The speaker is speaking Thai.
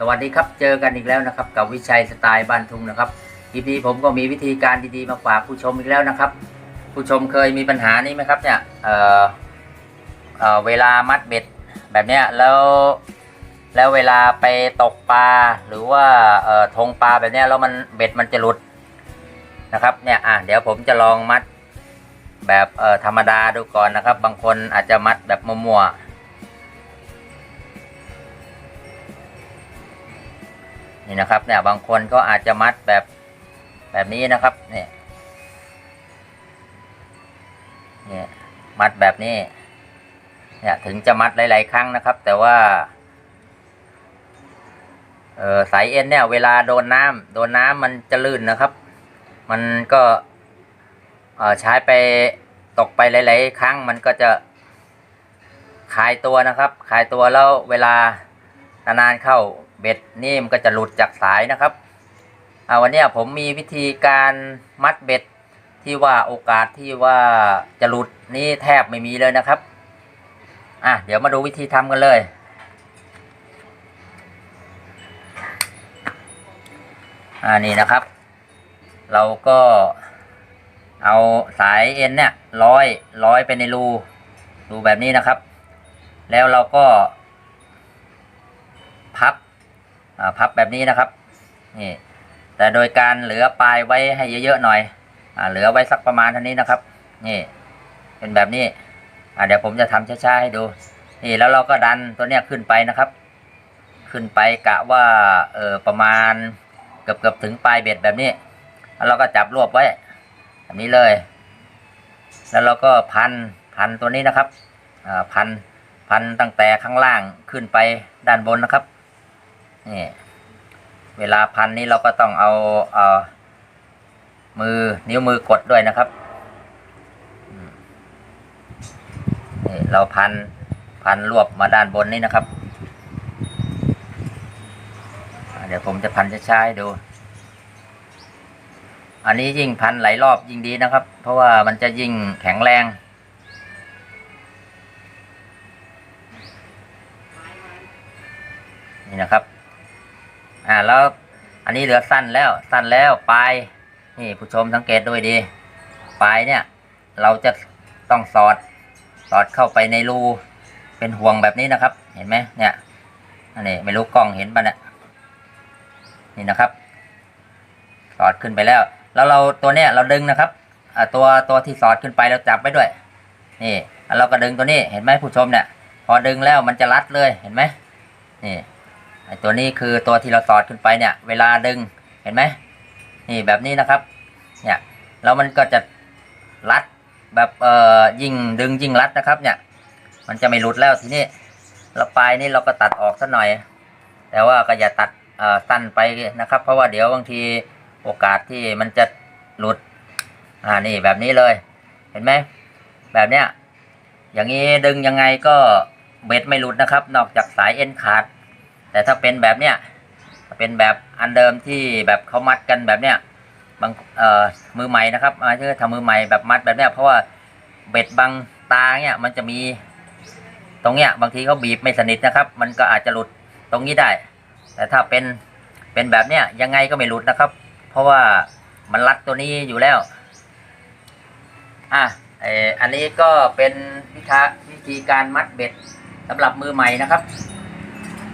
สวัสดีครับเจอกันอีกแล้วนะครับกับวิชัยสไตล์บ้านทุ่งนะครับคลิปนี้ผมก็มีวิธีการดีๆมาฝากผู้ชมอีกแล้วนะครับ ผู้ชมเคยมีปัญหานี้ไหมครับเนี่ยเออเออเวลามัดเบ็ดแบบเนี้ยแล้วแล้วเวลาไปตกปลาหรือว่าเออทงปลาแบบเนี้ยแล้วมันเบ็ดมันจะหลุดนะครับเนี่ยอะเดี๋ยวผมจะลองมัดแบบเออธรรมดาดูก่อนนะครับ บางคนอาจจะมัดแบบมั่วๆ นี่นะครับเนี่ยบางคนก็อาจจะมัดแบบแบบนี้นะครับเนี่ยเนี่ยมัดแบบนี้เนี่ยถึงจะมัดหลาย ๆ ครั้งนะครับ แต่ว่าเออสายเอ็นเนี่ย เวลาโดนน้ำโดนน้ำมันจะลื่นนะครับ มันก็เออใช้ไปตกไปหลาย ๆ ครั้งมันก็จะคลายตัวนะครับคลายตัวแล้วเวลานานๆเข้า เบ็ดนี่มันก็จะหลุดจากสายนะครับเอาวันนี้ผมมีวิธีการมัดเบ็ดที่ว่าโอกาสที่ว่าจะหลุดนี่แทบไม่มีเลยนะครับอะเดี๋ยวมาดูวิธีทำกันเลยอ่านี่นะครับ เราก็เอาสายเอ็นเนี่ยร้อยร้อยไปในรูรูแบบนี้นะครับ แล้วเราก็ พับแบบนี้นะครับนี่แต่โดยการเหลือปลายไว้ให้เยอะๆหน่อยอเหลือไว้สักประมาณเท่านี้นะครับนี่เป็นแบบนี้เดี๋ยวผมจะทำช้าๆให้ดูนี่แล้วเราก็ดันตัวเนี้ยขึ้นไปนะครับ ขึ้นไปกะว่าเออประมาณเกือบๆถึงปลายเบ็ดแบบนี้แล้วเราก็จับรวบไว้แบบนี้เลย แล้วเราก็พันพันตัวนี้นะครับพันพันตั้งแต่ข้างล่างขึ้นไปด้านบนนะครับ นี่เวลาพันนี้เราก็ต้องเอาเอ่อมือนิ้วมือกดด้วยนะครับนี่เราพันพันรวบมาด้านบนนี้นะครับ เดี๋ยวผมจะพันช้าๆดู อันนี้ยิ่งพันหลายรอบยิ่งดีนะครับ เพราะว่ามันจะยิ่งแข็งแรงนี่นะครับ อ่าแล้วอันนี้เหลือสั้นแล้วสั้นแล้วปลายนี่ผู้ชมสังเกตด้วยดีปลายเนี่ย เราจะต้องสอดสอดเข้าไปในรูเป็นห่วงแบบนี้นะครับ เห็นไหมเนี่ยอันนี้ไม่รู้กล้องเห็นปะเนี่ยนี่นะครับ สอดขึ้นไปแล้ว แล้วเราตัวเนี้ยเราดึงนะครับอ่าตัวตัวที่สอดขึ้นไปเราจับไว้ด้วย นี่เราก็ดึงตัวนี้เห็นไหมผู้ชมเนี่ย พอดึงแล้วมันจะรัดเลยเห็นไหมนี่ ไอตัวนี้คือตัวที่เราสอดขึ้นไปเนี่ย เวลาดึงเห็นไหมนี่แบบนี้นะครับ เนี่ยแล้วมันก็จะรัดแบบเอ่อยิ่งดึงยิ่งรัดนะครับเนี่ย มันจะไม่หลุดแล้วทีนี้เราปลายนี่เราก็ตัดออกสักหน่อย แต่ว่าก็อย่าตัดเอ่อสั้นไปนะครับ เพราะว่าเดี๋ยวบางทีโอกาสที่มันจะหลุดอ่านี่แบบนี้เลยเห็นไหมแบบเนี้ยอย่างนี้ดึงยังไงก็เบ็ดไม่หลุดนะครับ นอกจากสายเอ็นขาด แต่ถ้าเป็นแบบเนี้ยเป็นแบบอันเดิมที่แบบเขามัดกันแบบเนี้ยบางเอ่อมือใหม่นะครับอ่าถ้าทำมือใหม่แบบมัดแบบเนี้ยเพราะว่าเบ็ดบางตาเนี่ยมันจะมีตรงเนี้ยบางทีเขาบีบไม่สนิทนะครับ มันก็อาจจะหลุดตรงนี้ได้ แต่ถ้าเป็นเป็นแบบเนี้ยยังไงก็ไม่หลุดนะครับ เพราะว่ามันรัดตัวนี้อยู่แล้วอะเอออันนี้ก็เป็นวิธีวิธีการมัดเบ็ดสำหรับมือใหม่นะครับ